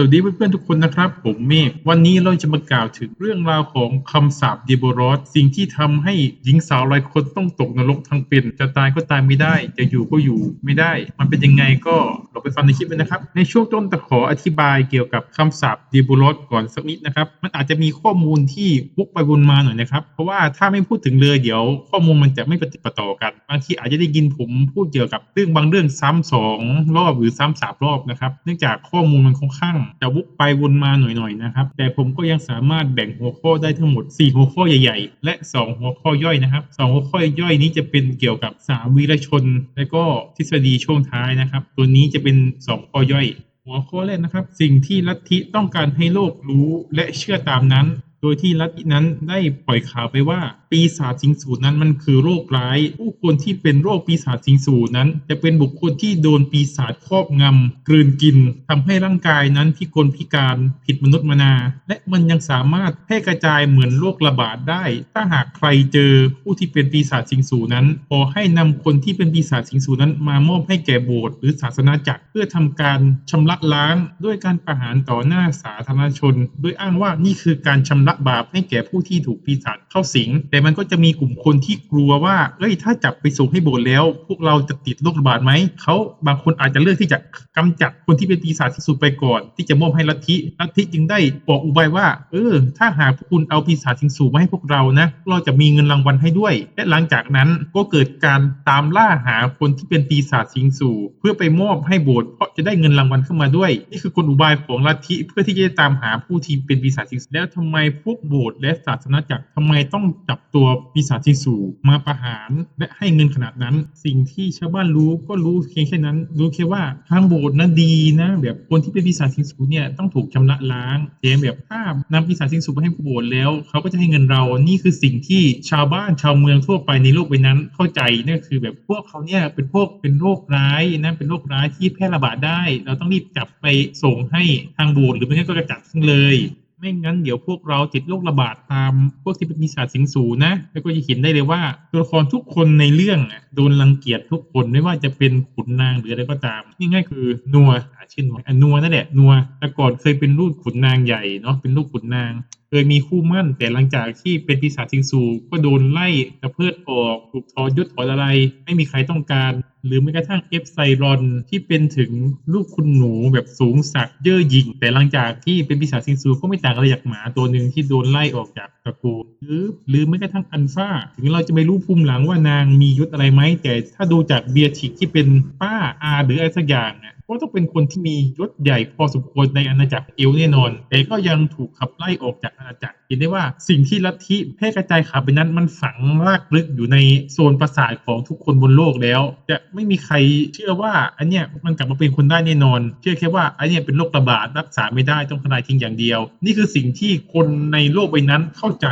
สวัสดีเพื่อนๆทุกคนนะครับ ผมเมฆวันนี้เราจะมากล่าวถึงเรื่องราวของคำสาปเดโบรอสสิ่งที่ทำให้หญิงสาวหลายคนต้องตกนรกทั้งเป็น จะตายก็ตายไม่ได้ จะอยู่ก็อยู่ไม่ได้ มันเป็นยังไงก็เราไปฟังในคลิปเลยนะครับ ในช่วงต้นตะขออธิบายเกี่ยวกับคำสาปเดโบรอสก่อนสักนิดนะครับ มันอาจจะมีข้อมูลที่วกไปวนมาหน่อยนะครับ เพราะว่าถ้าไม่พูดถึงเลยเดี๋ยว ข้อมูลมันจะไม่ปฏิดปต่อกันบางทีอาจจะได้ยินผมพูดเกี่ยวกับเรื่องบางเรื่องซ้ำสองรอบหรือซ้ำสามรอบนะครับ เนื่องจากข้อมูลมันค่อนข้างจะวกไปวนมาหน่อยๆนะครับ แต่ผมก็ยังสามารถแบ่งหัวข้อได้ทั้งหมด 4 หัวข้อใหญ่ๆ และ 2 หัวข้อย่อยนะครับสองหัวข้อย่อยนี้จะเป็นเกี่ยวกับสามวีรชน และก็ทฤษฎีช่วงท้ายนะครับ ตัวนี้จะเป็น 2 ข้อย่อย หัวข้อแรกนะครับ สิ่งที่ลัทธิต้องการให้โลกรู้และเชื่อตามนั้น โดยที่ลัทธินั้นได้ปล่อยข่าวไปว่าปีศาจสิงสูนั้นมันคือโรคร้าย ผู้คนที่เป็นโรคปีศาจสิงสูนั้น จะเป็นบุคคลที่โดนปีศาจครอบงำกลืนกินทำให้ร่างกายนั้นพิกลพิการผิดมนุษย์มนา และมันยังสามารถแพร่กระจายเหมือนโรคระบาดได้ ถ้าหากใครเจอผู้ที่เป็นปีศาจสิงสูนั้นขอให้นำคนที่เป็นปีศาจสิงสูนั้น มามอบให้แก่โบสถ์หรือศาสนาจักรเพื่อทำการชำระล้าง ด้วยการประหารต่อหน้าสาธารณชน โดยอ้างว่านี่คือการชำระบาปให้แก่ผู้ที่ถูกปีศาจเข้าสิง แต่มันก็จะมีกลุ่มคนที่กลัวว่า เอ้ย ถ้าจับไปส่งให้โบสถ์แล้ว พวกเราจะติดโรคระบาดไหม เขาบางคนอาจจะเลือกที่จะกำจัดคนที่เป็นปีศาจที่สุดไปก่อน ที่จะมอบให้ลัทธิ ลัทธิจึงได้บอกอุบายว่า เออ ถ้าหากคุณเอาปีศาจสิงสูมาให้พวกเรานะ เราจะมีเงินรางวัลให้ด้วย และหลังจากนั้นก็เกิดการตามล่าหาคนที่เป็นปีศาจสิงสูเพื่อไปมอบให้โบสถ์เพราะจะได้เงินรางวัลเข้ามาด้วย นี่คือกลอุบายของลัทธิเพื่อที่จะตามหาผู้ที่เป็นปีศาจสิงสูแล้วทำไมพวกโบสถ์และศาสนาจักรทำไมต้องจับตัวปีศาจสิสูมาประหาร และให้เงินขนาดนั้น สิ่งที่ชาวบ้านรู้ก็รู้เพียงแค่นั้น รู้แค่ว่าทางโบสถ์นั้นดีนะ แบบคนที่เป็นปีศาจสิสูเนี่ยต้องถูกชำระล้างแถมแบบถ้านำปีศาจสิสูไปให้โบสถ์แล้ว เขาก็จะให้เงินเรานี่คือสิ่งที่ชาวบ้านชาวเมืองทั่วไปในโลกใบนั้นเข้าใจนั่นคือแบบพวกเขาเนี่ยเป็นพวกเป็นโรคร้ายนะเป็นโรคร้ายที่แพร่ระบาดได้ เราต้องรีบจับไปส่งให้ทางโบสถ์หรือไม่งั้นก็กระจัดทิ้งเลย ไม่งั้นเดี๋ยวพวกเราติดโรคระบาดตามพวกที่เป็นปีศาจสิงสูนะ แล้วก็จะเห็นได้เลยว่า ตัวละครทุกคนในเรื่องโดนรังเกียจทุกคนไม่ว่าจะเป็นขุนนางหรืออะไรก็ตามนี่ง่ายคือนัว ชื่อนัวอะนัวนั่นแหละนัวแต่ก่อนเคยเป็นลูกขุนนางใหญ่เนาะเป็นลูกขุนนาง เคยมีคู่มั่น แต่หลังจากที่เป็นปีศาจสิงสูก็โดนไล่กระเพิดออกถูกทอยศถอนอะไร ไม่มีใครต้องการ หรือแม้กระทั่งเอฟไซรอนที่เป็นถึงลูกคุณหนูแบบสูงสักเย่อหยิ่งแต่หลังจากที่เป็นปีศาจสิงสูก็ไม่ต่างอะไรจากหมาตัวหนึ่งที่โดนไล่ออกจากตระกูลหรือหรือแม้กระทั่งอันฟ้า ถึงเราจะไม่รู้ภูมิหลังว่านางมียศอะไรไหมแต่ถ้าดูจากเบียร์ชิกที่เป็นป้าอาหรืออะไรสักอย่างอะ ก็ต้องเป็นคนที่มียศใหญ่พอสมควรในอาณาจักรเอลแน่นอน แต่ก็ยังถูกขับไล่ออกจากอาณาจักรเห็นได้ว่าสิ่งที่ลัทธิแพร่กระจายข่าวไปนั้นมันฝังรากลึกอยู่ในโซนประสาทของทุกคนบนโลกแล้ว จะไม่มีใครเชื่อว่าอันเนี้ยมันกลับมาเป็นคนได้แน่นอน เชื่อแค่ว่าอันเนี้ยเป็นโรคระบาดรักษาไม่ได้ต้องทลายทิ้งอย่างเดียว นี่คือสิ่งที่คนในโลกใบนั้นเข้าใจ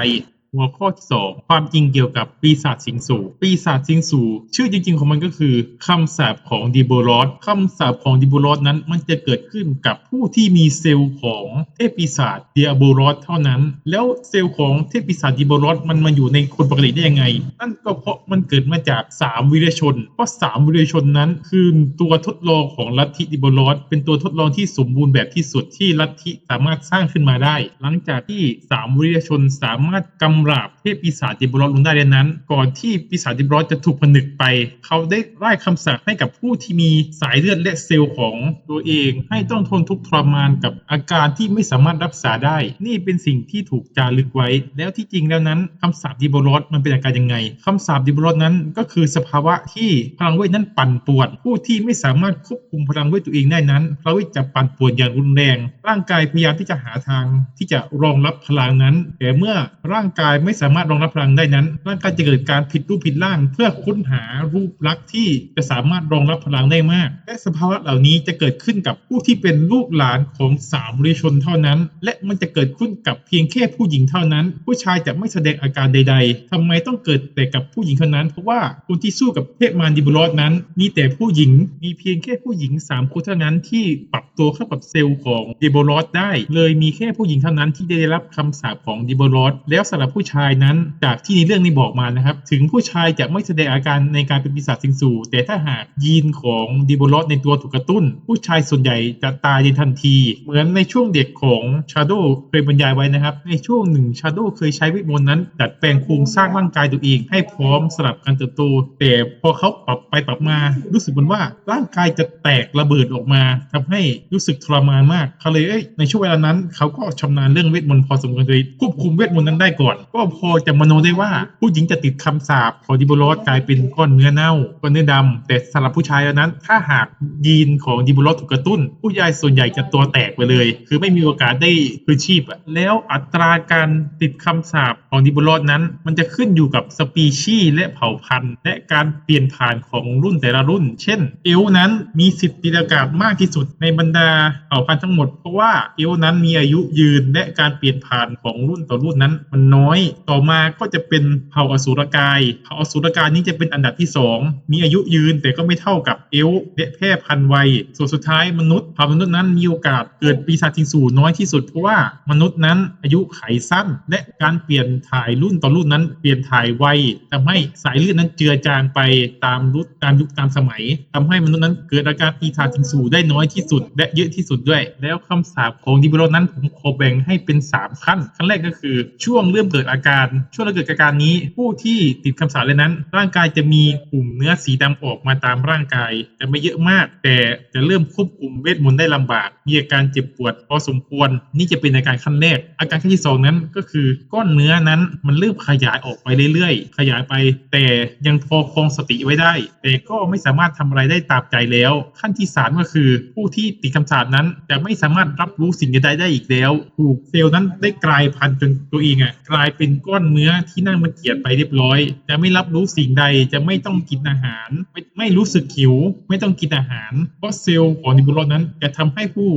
หัวข้อที่สองความจริงเกี่ยวกับปีศาจสิงสูปีศาจสิงสูชื่อจริง ๆ ของมันก็คือคำสาปของดิโบรอสคำสาปของดิโบรอสนั้นมันจะเกิดขึ้นกับผู้ที่มีเซลล์ของเทพปีศาจเดียโบรอสเท่านั้น แล้วเซลล์ของเทพปีศาจดิโบรอสมันมาอยู่ในคนปกติได้ยังไง นั่นก็เพราะมันเกิดมาจากสามวิรชน เพราะสามวิรชนนั้น คือตัวทดลองของลัทธิดิโบรอสเป็นตัวทดลองที่สมบูรณ์แบบที่สุดที่ลัทธิสามารถสร้างขึ้นมาได้ หลังจากที่สามวิรชนสามารถกำำราบเทพปีศาจดิบรอสลงได้ดังนั้น ก่อนที่ปีศาจดิบรอสจะถูกผนึกไป เขาได้ไล่คำสาปให้กับผู้ที่มีสายเลือดและเซลล์ของตัวเอง ให้ต้องทนทุกข์ทรมานกับอาการที่ไม่สามารถรักษาได้ นี่เป็นสิ่งที่ถูกจารึกไว้ แล้วที่จริงแล้วนั้นคำสาปดิบรอสมันเป็นอาการยังไงคำสาปดิบรอสนั้นก็คือสภาวะที่พลังเวทนั้นปั่นป่วน ผู้ที่ไม่สามารถควบคุมพลังเวทตัวเองได้นั้นพลังเวทจะปั่นป่วนอย่างรุนแรง ร่างกายพยายามที่จะหาทางที่จะรองรับพลังนั้น แต่เมื่อร่างกายไม่สามารถรองรับพลังได้นั้น ร่างกายจะเกิดการผิดรูปผิดร่างเพื่อค้นหารูปลักษณ์ที่จะสามารถรองรับพลังได้มาก และสภาวะเหล่านี้จะเกิดขึ้นกับผู้ที่เป็นลูกหลานของสามริชนเท่านั้น และมันจะเกิดขึ้นกับเพียงแค่ผู้หญิงเท่านั้น ผู้ชายจะไม่แสดงอาการใด ๆทำไมต้องเกิดแต่กับผู้หญิงเท่านั้น เพราะว่าคนที่สู้กับเทพมารดิบุรอสนั้น มีแต่ผู้หญิงมีเพียงแค่ผู้หญิงสามคนเท่านั้นที่ปรับตัวเข้ากับเซลล์ของดิโบรอสได้ เลยมีแค่ผู้หญิงเท่านั้นที่ได้รับคำสาปของดิโบรอสแล้วสำหรับผู้ชายนั้นจากที่ในเรื่องนี้บอกมานะครับ ถึงผู้ชายจะไม่แสดงอาการในการเป็นปีศาจสิงสู่ แต่ถ้าหากยีนของดิโบรอสในตัวถูกกระตุ้น ผู้ชายส่วนใหญ่จะตายในทันที เหมือนในช่วงเด็กของชาโดเคยบรรยายไว้นะครับ ในช่วงหนึ่งชาโดเคยใช้วทมนนั้น ดัดแปลงโครงสร้างร่างกายตัวเอง ให้พร้อมสลับการเติบโต แต่พอเขาปรับไปปรับมา รู้สึกเหมือนว่าร่างกายจะแตกระเบิดออกมาทำให้รู้สึกทรมานมากเขาเลยเอ้ยในช่วงเวลานั้นเขาก็ชำนาญเรื่องเวทมนต์พอสมควรเลยควบคุมเวทมนต์นั้นได้ก่อน ก็พอจะมโนได้ว่า ผู้หญิงจะติดคำสาปของดิโบโรสกลายเป็นก้อนเนื้อเน่าก้อนเนื้อดำแต่สำหรับผู้ชายแล้วนั้น ถ้าหากยีนของดิโบโรสถูกกระตุ้น ผู้ชายส่วนใหญ่จะตัวแตกไปเลย คือไม่มีโอกาสได้คืนชีพอะแล้วอัตราการติดคำสาปของดิโบโรสนั้น มันจะขึ้นอยู่กับสปีชีส์และเผ่าพันธุ์ และการเปลี่ยนผ่านของรุ่นแต่ละรุ่น เช่น เอลนั้นมีสิทธิ์ติดอากาศมากที่สุดในบรรดาเผ่าพันธุ์ทั้งหมดเพราะว่าเอลนั้นมีอายุยืนและการเปลี่ยนผ่านของรุ่นต่อรุ่นนั้นมันน้อยต่อมาก็จะเป็นเผ่าอสูรกาย เผ่าอสูรกายนี้จะเป็นอันดับที่สองมีอายุยืนแต่ก็ไม่เท่ากับเอลฟ์และแพร่พันธุ์ไวส่วนสุดท้ายมนุษย์เผ่ามนุษย์นั้นมีโอกาสเกิดปีศาจทิงสู่น้อยที่สุดเพราะว่ามนุษย์นั้นอายุไขสั้น และการเปลี่ยนถ่ายรุ่นต่อรุ่นนั้นเปลี่ยนถ่ายไวทำให้สายเลือดนั้นเจือจางไปตามรุ่นตามยุคตามสมัยทำให้มนุษย์นั้นเกิดอาการปีศาจทิงสู่ได้น้อยที่สุด และเยอะที่สุดด้วย แล้วคำสาปของดิบโรนั้นผมขอแบ่งให้เป็นสามขั้นขั้นแรกก็คือช่วงเริ่มเกิดอาการช่วงเริ่มเกิดอาการนี้ ผู้ที่ติดคำสาปเลยนั้น ร่างกายจะมีกลุ่มเนื้อสีดำออกมาตามร่างกายจะไม่เยอะมาก แต่จะเริ่มควบคุมเวทมนต์ได้ลำบาก มีอาการเจ็บปวดพอสมควร นี่จะเป็นอาการขั้นแรก อาการขั้นที่สองนั้นก็คือ ก้อนเนื้อนั้นมันเริ่มขยายออกไปเรื่อยๆ ขยายไป แต่ยังพอคงสติไว้ได้ แต่ก็ไม่สามารถทำอะไรได้ตามใจแล้ว ขั้นที่สามก็คือ ผู้ที่ติดคำสาปนั้นจะไม่สามารถรับรู้สิ่งใดได้อีกแล้ว ถูกเซลล์นั้นได้กลายพันธุ์จนตัวเองอะกลายเป็นก้อนเนื้อที่นั่งมันเกียดไปเรียบร้อย จะไม่รับรู้สิ่งใดจะไม่ต้องกินอาหาร ไม่ไม่รู้สึกหิว ไม่ต้องกินอาหาร เพราะเซลล์ของนิบุลนั้นจะทำให้ผู้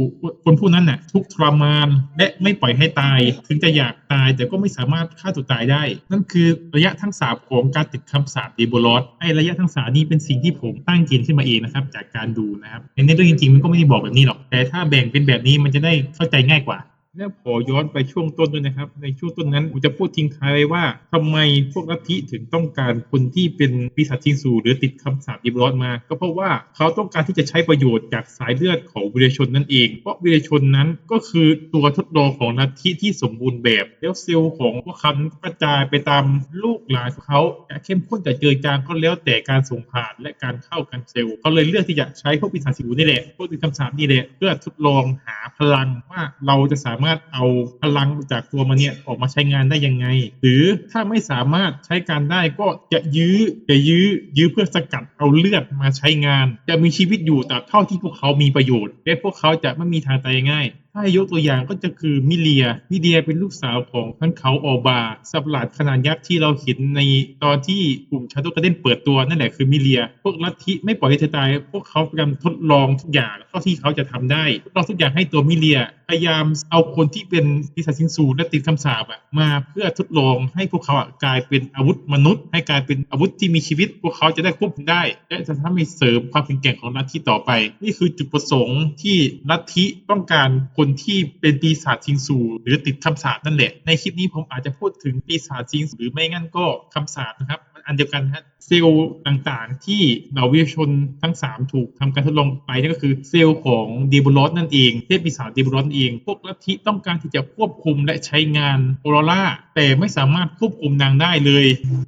คนผู้นั้นน่ะทุกทรมานและไม่ปล่อยให้ตาย ถึงจะอยากตายแต่ก็ไม่สามารถฆ่าตัวตายได้ นั่นคือระยะทั้งสามของการติดคำสาปดิโบลอสไอระยะทั้งสามนี้เป็นสิ่งที่ผมตั้งเกณฑ์ขึ้นมาเองนะครับ จากการดูนะครับในเรื่องจริงๆมันก็ไม่ได้บอกแบบนี้หรอกแต่ถ้าแบ่งเป็นแบบนี้มันจะได้เข้าใจง่ายกว่า แล้วขอย้อนไปช่วงต้นด้วยนะครับ ในช่วงต้นนั้นผมจะพูดทิ้งท้ายไว้ว่าทำไมพวกลัทธิถึงต้องการคนที่เป็นปีศาจชิงสูหรือติดคำสาปยิบร้อนมา ก็เพราะว่าเขาต้องการที่จะใช้ประโยชน์จากสายเลือดของวิรชนนั่นเอง เพราะวิรชนนั้นก็คือตัวทดลองของลัทธิที่สมบูรณ์แบบ แล้วเซลล์ของพวกเขานั้นกระจายไปตามลูกหลานของเขาจะเข้มข้นจะเจอจางก็แล้วแต่การส่งผ่านและการเข้ากันเซลล์เขาเลยเลือกที่จะใช้พวกปีศาจสิงนี่แหละพวกติดคำสาปนี่แหละเพื่อทดลองหาพลังว่าเราจะสาามารถเอาพลังจากตัวมันเนี่ยออกมาใช้งานได้ยังไง หรือถ้าไม่สามารถใช้การได้ก็จะยื้อจะยื้อยื้อเพื่อสกัดเอาเลือดมาใช้งาน จะมีชีวิตอยู่ตราบเท่าที่พวกเขามีประโยชน์และพวกเขาจะไม่มีทางตายง่ายถ้าให้ยกตัวอย่างก็จะคือมิเลีย มิเลียเป็นลูกสาวของท่านเขาออบาสัตว์ประหลาดขนาดยักษ์ที่เราเห็นในตอนที่กลุ่มชาโดกระเด้นเปิดตัวนั่นแหละคือมิเลีย พวกลัทธิไม่ปล่อยให้เธอตาย พวกเขาพยายามทดลองทุกอย่างเท่าที่เขาจะทำได้ทดลองทุกอย่างให้ตัวมิเลีย พยายามเอาคนที่เป็นปีศาจสิงสูและติดคำสาปอะมาเพื่อทดลองให้พวกเขาอะกลายเป็นอาวุธมนุษย์ ให้กลายเป็นอาวุธที่มีชีวิต พวกเขาจะได้ควบคุมได้ และจะทำให้เสริมความแข็งแกร่งของลัทธิต่อไป นี่คือจุดประสงค์ที่ลัทธิต้องการคคนที่เป็นปีศาจชิงสูหรือติดคำสาปนั่นแหละ ในคลิปนี้ผมอาจจะพูดถึงปีศาจชิงสูหรือไม่งั้นก็คำสาปนะครับ มันอันเดียวกันฮะ เซลล์ต่างๆ ที่เหล่าวิทยชนทั้ง 3 ถูกทำการทดลองไปนั่นก็คือเซลล์ของดีบูลอสนั่นเองเทพปีศาจดีบูลอสนั่นเอง พวกลัทธิต้องการที่จะควบคุมและใช้งานโอโรราแต่ไม่สามารถควบคุมนางได้เลย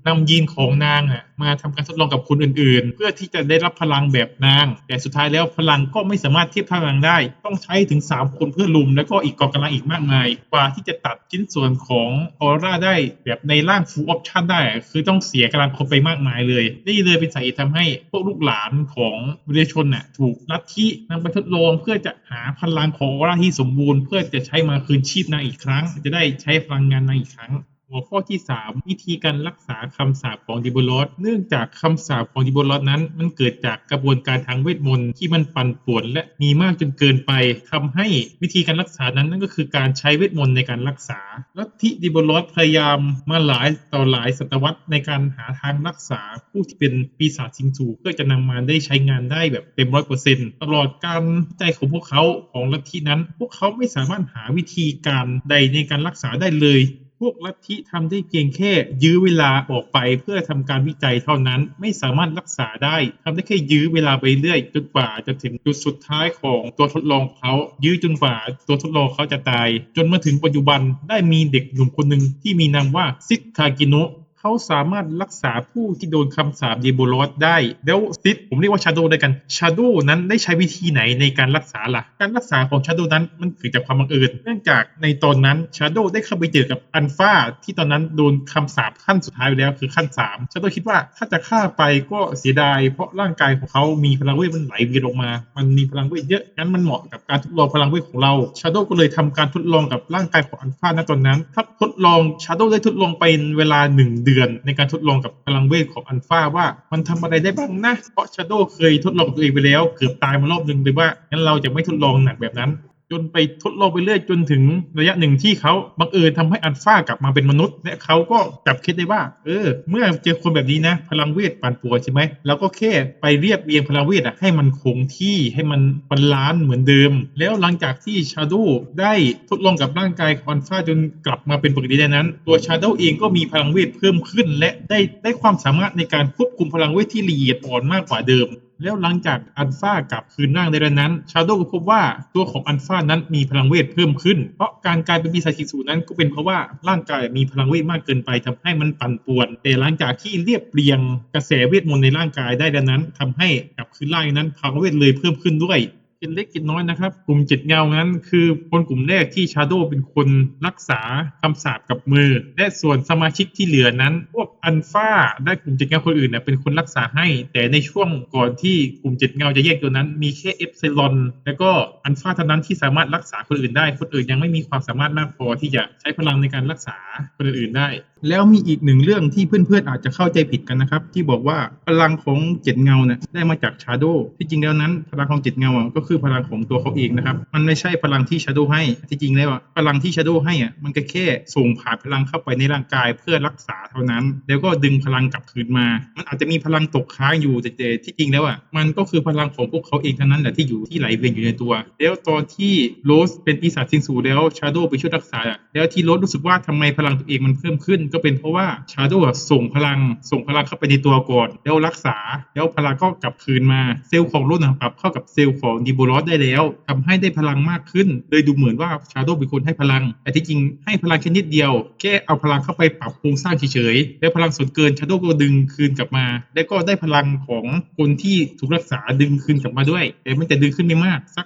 นำยีนของนางอะมาทำการทดลองกับคนอื่นๆ เพื่อที่จะได้รับพลังแบบนาง แต่สุดท้ายแล้วพลังก็ไม่สามารถเทียบเท่านางได้ ต้องใช้ถึง 3 คนเพื่อลุม แล้วก็อีกกองกำลังอีกมากมาย กว่าที่จะตัดชิ้นส่วนของออร่าได้แบบในร่าง full option ได้ คือต้องเสียกำลังคนไปมากมายเลย นี่เลยเป็นสาเหตุทำให้พวกลูกหลานของวิรชนน่ะถูกลัทธินำไปทดลองเพื่อจะหาพลังของออร่าที่สมบูรณ์ เพื่อจะใช้มาคืนชีพนางอีกครั้ง จะได้ใช้พลังงานนางอีกครั้ง หัวข้อที่ 3 วิธีการรักษาคำสาปของดิโบลอสเนื่องจากคำสาปของดิโบลอสนั้น มันเกิดจากกระบวนการทางเวทมนต์ที่มันปั่นป่วนและมีมากจนเกินไปทำให้วิธีการรักษานั้นนั่นก็คือการใช้เวทมนต์ในการรักษาลัทธิดิโบลอสพยายามมาหลายต่อหลายศตวรรษในการหาทางรักษาผู้ที่เป็นปีศาจสิงสูเพื่อจะนำมาได้ใช้งานได้แบบเต็มร้อยเปอร์เซ็นต์ตลอดการใจของพวกเขาของลัทธินั้น พวกเขาไม่สามารถหาวิธีการใดในการรักษาได้เลย พวกลัทธิทำได้เพียงแค่ยื้อเวลาออกไปเพื่อทำการวิจัยเท่านั้น ไม่สามารถรักษาได้ทำได้แค่ยื้อเวลาไปเรื่อยจนกว่าจะถึงจุดสุดท้ายของตัวทดลองเขายื้อจนกว่าตัวทดลองเขาจะตาย จนมาถึงปัจจุบันได้มีเด็กหนุ่มคนหนึ่งที่มีนามว่าซิกคากิโนะ เขาสามารถรักษาผู้ที่โดนคำสาปเดโบลอสได้ แล้วซิดผมเรียกว่าชาโดได้กันชาโดนั้นได้ใช้วิธีไหนในการรักษาล่ะ การรักษาของชาโดนั้นมันเกิดจากความบังเอิญ เนื่องจากในตอนนั้นชาโดได้เข้าไปเจอกับอันฟาที่ตอนนั้นโดนคำสาปขั้นสุดท้ายไปแล้วคือขั้น3ชาโดคิดว่าถ้าจะฆ่าไปก็เสียดาย เพราะร่างกายของเขามีพลังเวทมันไหลเวียนออกมา มันมีพลังเวทเยอะงั้นมันเหมาะกับการทดลองพลังเวทของเราชาโดก็เลยทำการทดลองกับร่างกายของอันฟาณตอนนั้นถ้าทดลองชาโดได้ทดลองเป็นเวลา1เดือนในการทดลองกับพลังเวทของอันฟาว่ามันทำอะไรได้บ้างนะ เพราะชาโดเคยทดลองกับตัวเองไปแล้ว เกือบตายมารอบนึงเลยว่างั้นเราจะไม่ทดลองหนักแบบนั้น จนไปทดลองไปเรื่อยจนถึงระยะหนึ่งที่เขาบังเอิญทำให้อัลฟากลับมาเป็นมนุษย์ และเขาก็จับคิดได้ว่า เออ เมื่อเจอคนแบบนี้นะ พลังเวทปั่นป่วนใช่ไหมเราก็แค่ไปเรียบเรียงพลังเวทอะให้มันคงที่ให้มันบาลานซ์เหมือนเดิม แล้วหลังจากที่ชาโดได้ทดลองกับร่างกายของอัลฟาจนกลับมาเป็นปกติได้นั้น ตัวชาโดเองก็มีพลังเวทเพิ่มขึ้น และได้ได้ความสามารถในการควบคุมพลังเวทที่ละเอียดอ่อนมากกว่าเดิม แล้วหลังจากอัลฟากลับคืนร่างในระนั้น ชาโดก็พบว่าตัวของอัลฟานั้นมีพลังเวทเพิ่มขึ้น เพราะการกลายเป็นปีศาจสิงสูนั้นก็เป็นเพราะว่าร่างกายมีพลังเวทมากเกินไปทำให้มันปั่นป่วน แต่หลังจากที่เรียบเรียงกระแสเวทมนต์ในร่างกายได้ดังนั้นทำให้กลับคืนร่างนั้นพลังเวทเลยเพิ่มขึ้นด้วยเป็นเล็กกินน้อยนะครับ กลุ่มเจ็ดเงานั้น คือคนกลุ่มแรกที่ชาโดเป็นคนรักษาคำสาปกับมือ และส่วนสมาชิกที่เหลือนั้น พวก อันฟาได้กลุ่มเจ็ดเงาคนอื่นนะเป็นคนรักษาให้ แต่ในช่วงก่อนที่กลุ่มเจ็ดเงาจะแยกตัวนั้น มีแค่เอฟเซลอนแล้วก็อันฟาเท่านั้นที่สามารถรักษาคนอื่นได้ คนอื่นยังไม่มีความสามารถมากพอที่จะใช้พลังในการรักษาคนอื่นได้ แล้วมีอีกหนึ่งเรื่องที่เพื่อนๆอาจจะเข้าใจผิดกันนะครับ ที่บอกว่าพลังของเจ็ดเงาเนี่ยได้มาจากชาโดที่จริงแล้วนั้นพลังของเจ็ดเงาก็คือพลังของตัวเขาเองนะครับมันไม่ใช่พลังที่ชาโดให้ที่จริงแล้วอะพลังที่ชาโดให้อะมันก็แค่ส่งผ่านพลังเข้าไปในร่างกายเพื่อรักษา เท่านั้น แล้วก็ดึงพลังกลับคืนมา มันอาจจะมีพลังตกค้างอยู่แต่ที่จริงแล้วอะมันก็คือพลังของพวกเขาเองเท่านั้นแหละที่อยู่ที่ไหลเวียนอยู่ในตัว แล้วตอนที่โรสเป็นปีศาจสิงสูแล้วชาโดไปช่วยรักษาอะแล้วที่โรสรู้สึกว่าทำไมพลังตัวเองมันเพิ่มขึ้น ก็เป็นเพราะว่าชาโดส่งพลังส่งพลังเข้าไปในตัวก่อน แล้วรักษา แล้วพลังก็กลับคืนมา เซลล์ของโรสนะปรับเข้ากับเซลล์ของดิโบลอสได้แล้วทำให้ได้พลังมากขึ้นเลยดูเหมือนว่าชาโดเป็นคนให้พลัง แต่ที่จริงให้พลังแค่นิดเดียว แค่เอาพลังเข้าไปปรับโครงสร้างเฉยๆแล้พลังส่วนเกินชาโดก็ดึงคืนกลับมา แล้วก็ได้พลังของคนที่ถูกรักษาดึงคืนกลับมาด้วย แต่มันจะดึงขึ้นไม่มากสัก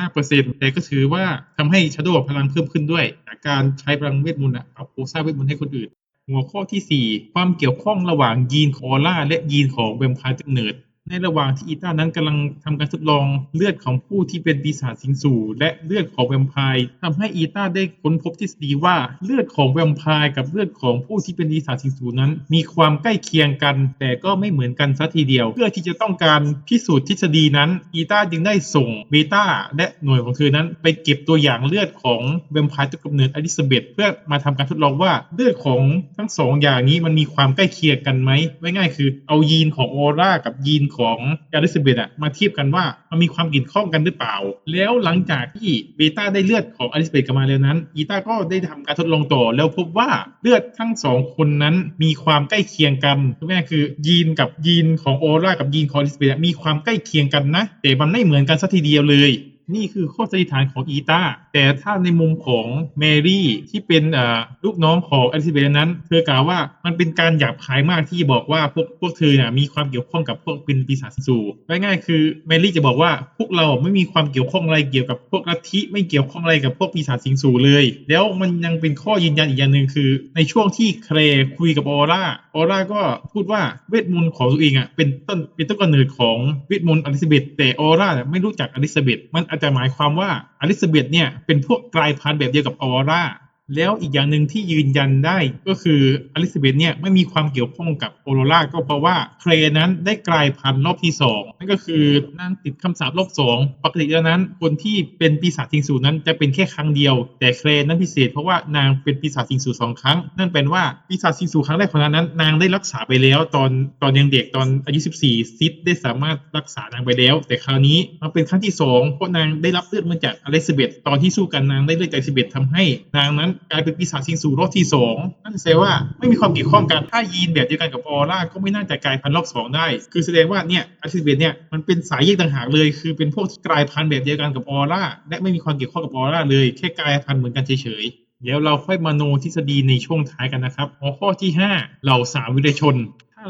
10-5%แต่ก็ถือว่าทำให้ชาโดพลังเพิ่มขึ้นด้วยจากการใช้พลังเวทมนต์อะเอาโคซ่าเวทมนต์ให้คนอื่นหัวข้อที่ 4 ความเกี่ยวข้องระหว่างยีนคอร่าและยีนของแวมไพร์กำเนิด ในระหว่างที่อีต้านั้นกำลังทำการทดลองเลือดของผู้ที่เป็นปีศาจสิงสู่ และเลือดของแวมไพร์ทำให้อีต้าได้ค้นพบทฤษฎีว่าเลือดของแวมไพร์กับเลือดของผู้ที่เป็นปีศาจสิงสู่นั้น มีความใกล้เคียงกัน แต่ก็ไม่เหมือนกันซะทีเดียว เพื่อที่จะต้องการพิสูจน์ทฤษฎีนั้นอีต้าจึงได้ส่งเบต้าและหน่วยของเธอนั้น ไปเก็บตัวอย่างเลือดของแวมไพร์ต้นกำเนิดอลิซาเบธเพื่อมาทำการทดลองว่าเลือดของทั้งสองอย่างนี้มันมีความใกล้เคียงกันไหมไม่ง่ายคือเอายีนของออร่ากับยีนของอลิซาเบธอะมาเทียบกันว่ามันมีความเกี่ยวข้องกันหรือเปล่า แล้วหลังจากที่เบต้าได้เลือดของอลิซาเบธกลับมาแล้วนั้นอีต้าก็ได้ทำการทดลองต่อ แล้วพบว่าเลือดทั้งสองคนนั้นมีความใกล้เคียงกันทุกแม่คือยีนกับยีนของโอร่ากับยีนของอลิซาเบธมีความใกล้เคียงกันนะ แต่มันไม่เหมือนกันสักทีเดียวเลย นี่คือข้อสันนิษฐานของอีตาแต่ถ้าในมุมของแมรี่ที่เป็นลูกน้องของอลิซาเบธนั้น เธอกล่าวว่ามันเป็นการหยาบคายมากที่บอกว่าพวกพวกเธอเนี่ยมีความเกี่ยวข้องกับพวกเป็นปีศาจสูง่ายๆคือแมรี่จะบอกว่าพวกเราไม่มีความเกี่ยวข้องอะไรเกี่ยวกับพวกลัทธิไม่เกี่ยวข้องอะไรกับพวกปีศาจสิงสู่เลย แล้วมันยังเป็นข้อยืนยันอีกอย่างหนึ่งคือ ในช่วงที่เคลร์คุยกับออร่าออร่าก็พูดว่าเวทมนต์ของตัวเองอะเป็นต้นเป็นต้นกำเนิดของเวทมนต์อลิซาเบธแต่ออร่าไม่รู้จักอลิซาเบธมันอาจจะหมายความว่าอลิซาเบธเนี่ยเป็นพวกกลายพันธุ์แบบเดียวกับออร่า แล้วอีกอย่างหนึ่งที่ยืนยันได้ก็คืออลิซาเบธเนี่ยไม่มีความเกี่ยวข้องกับออโรราก็เพราะว่าเครนั้นได้กลายพันธุ์รอบที่สองนั่นก็คือนางติดคำสาปรอบสองปกติแล้วนั้น คนที่เป็นปีศาจสิงสูนั้นจะเป็นแค่ครั้งเดียว แต่เครนั้นพิเศษเพราะว่านางเป็นปีศาจสิงสูสองครั้ง นั่นเป็นว่าปีศาจสิงสูครั้งแรกของนางนั้น นางได้รักษาไปแล้วตอนตอนยังเด็กตอนอายุ 14 ซิดได้สามารถรักษานางไปแล้ว แต่คราวนี้มาเป็นครั้งที่สองเพราะนางได้รับเลือดมาจากอลิซาเบธตอนที่สู้กันนางได้เลือดจากอลิซาเบธทำให้นางนั้นกลายเป็นปีศาจสิงสูรอบที่สองนั่นแสดงว่าไม่มีความเกี่ยวข้องกัน ถ้ายีนแบบเดียวกันกับออร่าก็ไม่น่าจะกลายพันธุ์รอบสองได้ คือแสดงว่าเนี่ยอลิซาเบธเนี่ยมันเป็นสายแยกต่างหากเลย คือเป็นพวกที่กลายพันธุ์แบบเดียวกันกับออร่าและไม่มีความเกี่ยวข้องกับออร่าเลย แค่กลายพันธุ์เหมือนกันเฉยๆเดี๋ยวเราค่อยมาโนทฤษฎีในช่วงท้ายกันนะครับ หัวข้อที่ 5 เหล่าสามวิรชน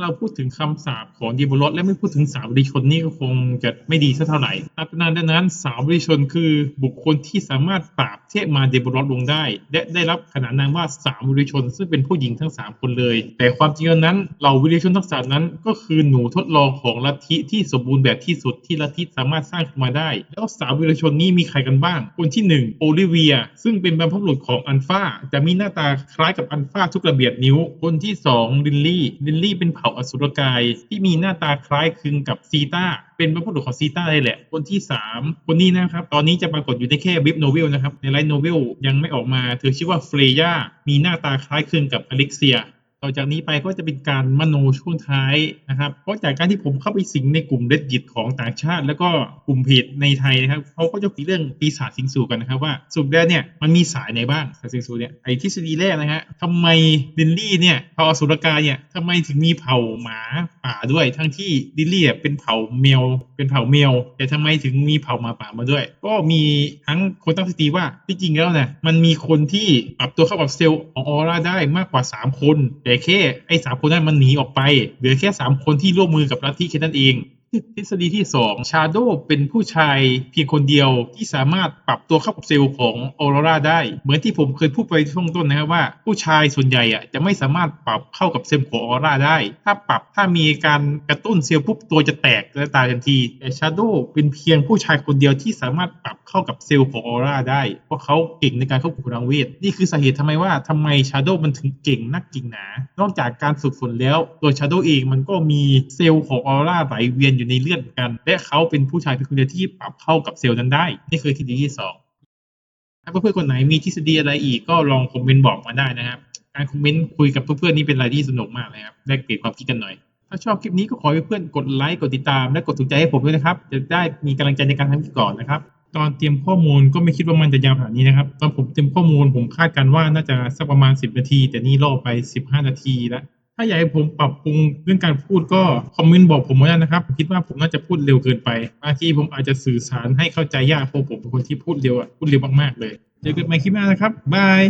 เราพูดถึงคำสาปของดีโบรสและไม่พูดถึงสาวิรชนนี่ก็คงจะไม่ดีสักเท่าไหร่นับนั้นดังนั้นสาวิรชนคือบุคคลที่สามารถปราบเทพมาเดโบรสลงได้ และได้รับขนานนามว่าสาวิรชน ซึ่งเป็นผู้หญิงทั้งสามคนเลย แต่ความจริงนั้นเหล่าวิรชนทั้งสามนั้น ก็คือหนูทดลองของลัทธิที่สมบูรณ์แบบที่สุดที่ลัทธิสามารถสร้างขึ้นมาได้ แล้วสาวิรชนนี้มีใครกันบ้าง คนที่หนึ่งโอลิเวีย ซึ่งเป็นบรรพบุรุษของอันฟาแต่มีหน้าตาคล้ายกับอันฟาทุกระเบียดนิ้ว คนที่สองลินลี่ลินลี่เป็นเผ่าาอสุรกายที่มีหน้าตาคล้ายคลึงกับซีตาเป็นบรรพบุรุษของซีตาเลยแหละ คนที่สามคนนี้นะครับ ตอนนี้จะปรากฏอยู่ในแค่บิบโนเวลนะครับ ในไลท์โนเวลยังไม่ออกมา เธอชื่อว่าเฟรย่ามีหน้าตาคล้ายคลึงกับอเล็กเซีย ต่อจากนี้ไปก็จะเป็นการมโนช่วงท้ายนะครับ เพราะจากการที่ผมเข้าไปสิงในกลุ่มเ e ด i t ของต่างชาติ แล้วก็กลุ่มเพจในไทยนะครับเขาก็จะคุยเรื่องปีศาจสิงสู่กันนะครับว่าสุดแล้วเนี่ยมันมีสายไหนบ้างสายสิงสู่เนี่ยไอ้ทฤษฎีแรกนะฮะทำไมดินลี่เนี่ยเผ่าอสุรกายเนี่ยทำไมถึงมีเผ่าหมาป่าด้วย ทั้งที่ดินลี่เป็นเผ่าแมวเป็นเผ่าแมวแต่ทำไมถึงมีเผ่าหมาป่ามาด้วย ก็มีทั้งคนตั้งสติว่าที่จริงแล้วเนี่ยมันมีคนที่ปรับตัวเข้ากับเซลล์ของออร่าได้มากกว่า 3 คนแต่แค่ไอ้สามคนนั้นมันหนีออกไป เหลือแค่สามคนที่ร่วมมือกับลัทธิแค่นั้นเอง ทฤษฎีที่ 2 ชาโดเป็นผู้ชายเพียงคนเดียวที่สามารถปรับตัวเข้ากับเซลล์ของออโรราได้ เหมือนที่ผมเคยพูดไปช่วงต้นนะครับว่า ผู้ชายส่วนใหญ่อะจะไม่สามารถปรับเข้ากับเซลล์ของออโรราได้ ถ้าปรับถ้ามีการกระตุ้นเซลล์ปุ๊บตัวจะแตกและตายทันที แต่ชาโดเป็นเพียงผู้ชายคนเดียวที่สามารถปรับเข้ากับเซลล์ของออโรราได้ เพราะเขาเก่งในการควบคุมพลังเวทนี่คือสาเหตุทำไมว่าทำไมชาโดมันถึงเก่งนักเก่งหนา นอกจากการฝึกฝนแล้ว ตัวชาโดเองมันก็มีเซลล์ของออโรราไหลเวียนอยู่ในเลือดเหมือนกัน และเขาเป็นผู้ชายเพียงคนเดียวที่ปรับเข้ากับเซลล์นั้นได้นี่คือทฤษฎีที่สองถ้าเพื่อนๆคนไหนมีทฤษฎีอะไรอีกก็ลองคอมเมนต์บอกมาได้นะครับ การคอมเมนต์คุยกับเพื่อนๆนี่เป็นอะไรที่สนุกมากเลยครับแลกเปลี่ยนความคิดกันหน่อย ถ้าชอบคลิปนี้ก็ขอให้เพื่อนกดไลค์กดติดตาม และกดถูกใจให้ผมด้วยนะครับ จะได้มีกำลังใจในการทำคลิปก่อนนะครับตอนเตรียมข้อมูลก็ไม่คิดว่ามันจะยาวขนาดนี้นะครับตอนผมเตรียมข้อมูลผมคาดการณ์ว่าน่าจะสักประมาณ 10 นาที แต่นี่ล่อไป 15 นาทีแล้ว ถ้าอยากให้ผมปรับปรุงเรื่องการพูดก็คอมเมนต์บอกผมมาได้นะครับผมคิดว่าผมน่าจะพูดเร็วเกินไปบางทีผมอาจจะสื่อสารให้เข้าใจยากเพราะผมเป็นคนที่พูดเร็วอะพูดเร็วมากๆเลยเจอกันใหม่คลิปหน้านะครับบาย